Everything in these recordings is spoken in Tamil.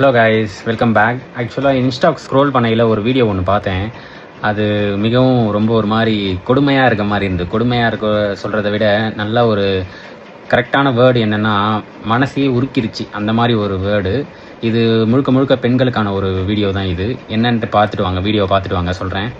ஹலோ கைஸ் வெல்கம் பேக் ஆக்சுவலாக இன்ஸ்டாக் ஸ்க்ரோல் பண்ணையில் ஒரு வீடியோ ஒன்று பார்த்தேன் அது மிகவும் ரொம்ப ஒரு மாதிரி கொடுமையாக இருக்க மாதிரி இருந்தது கொடுமையாக இருக்க சொல்கிறத விட நல்ல ஒரு கரெக்டான வேர்டு என்னென்னா மனசையே உருக்கிருச்சு அந்த மாதிரி ஒரு வேர்டு இது முழுக்க முழுக்க பெண்களுக்கான ஒரு வீடியோ தான் இது என்னன்ட்டு பார்த்துட்டு வாங்க வீடியோ பார்த்துட்டு வாங்க சொல்கிறேன்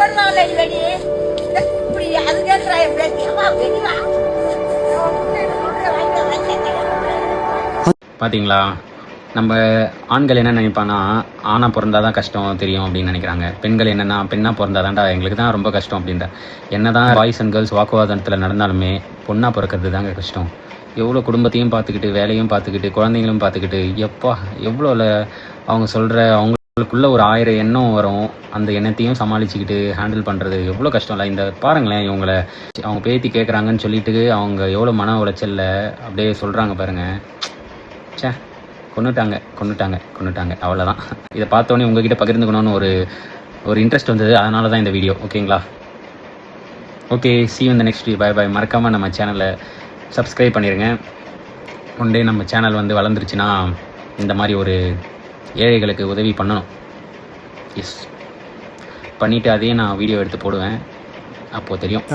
இப்படி வெடி. இப்படி, அது பார்த்தீங்களா நம்ம ஆண்கள் என்ன நினைப்பான்னா ஆணாக பிறந்தால் தான் கஷ்டம் தெரியும் அப்படின்னு நினைக்கிறாங்க. பெண்கள் என்னென்னா பெண்ணாக பிறந்தாதான்டா எங்களுக்கு தான் ரொம்ப கஷ்டம் அப்படின்ற. என்ன தான் பாய்ஸ் அண்ட் கேர்ள்ஸ் வாக்குவாதத்தில் நடந்தாலுமே பொண்ணாக பிறக்கிறது தாங்க கஷ்டம். எவ்வளோ குடும்பத்தையும் பார்த்துக்கிட்டு வேலையும் பார்த்துக்கிட்டு குழந்தைங்களும் பார்த்துக்கிட்டு எப்பா எவ்வளோ அவங்க சொல்கிற உங்களுக்குள்ளே ஒரு ஆயிரம் எண்ணம் வரும். அந்த எண்ணத்தையும் சமாளிச்சுக்கிட்டு ஹேண்டில் பண்ணுறது எவ்வளோ கஷ்டம் இல்லை. இந்த பாருங்களேன் இவங்களை அவங்க பேத்தி கேட்குறாங்கன்னு சொல்லிட்டு அவங்க எவ்வளோ மன உளைச்சலில் அப்படியே சொல்கிறாங்க பாருங்கள் ச்சே கொண்டுட்டாங்க கொண்டுட்டாங்க கொண்டுட்டாங்க அவ்வளோதான் இதை பார்த்தோன்னே உங்ககிட்ட பகிர்ந்துக்கணும்னு ஒரு ஒரு இன்ட்ரெஸ்ட் வந்தது. அதனால தான் இந்த வீடியோ ஓகேங்களா ஓகே சி இந்த நெக்ஸ்ட் வீ பாய் மறக்காமல் நம்ம சேனலை சப்ஸ்கிரைப் பண்ணிடுங்க ஒன் டே நம்ம சேனல் வந்து வளர்ந்துருச்சுன்னா இந்த மாதிரி ஒரு ஏழைகளுக்கு உதவி பண்ணணும். எஸ் பண்ணிவிட்டு அதையும் நான் வீடியோ எடுத்து போடுவேன். அப்போது தெரியும்.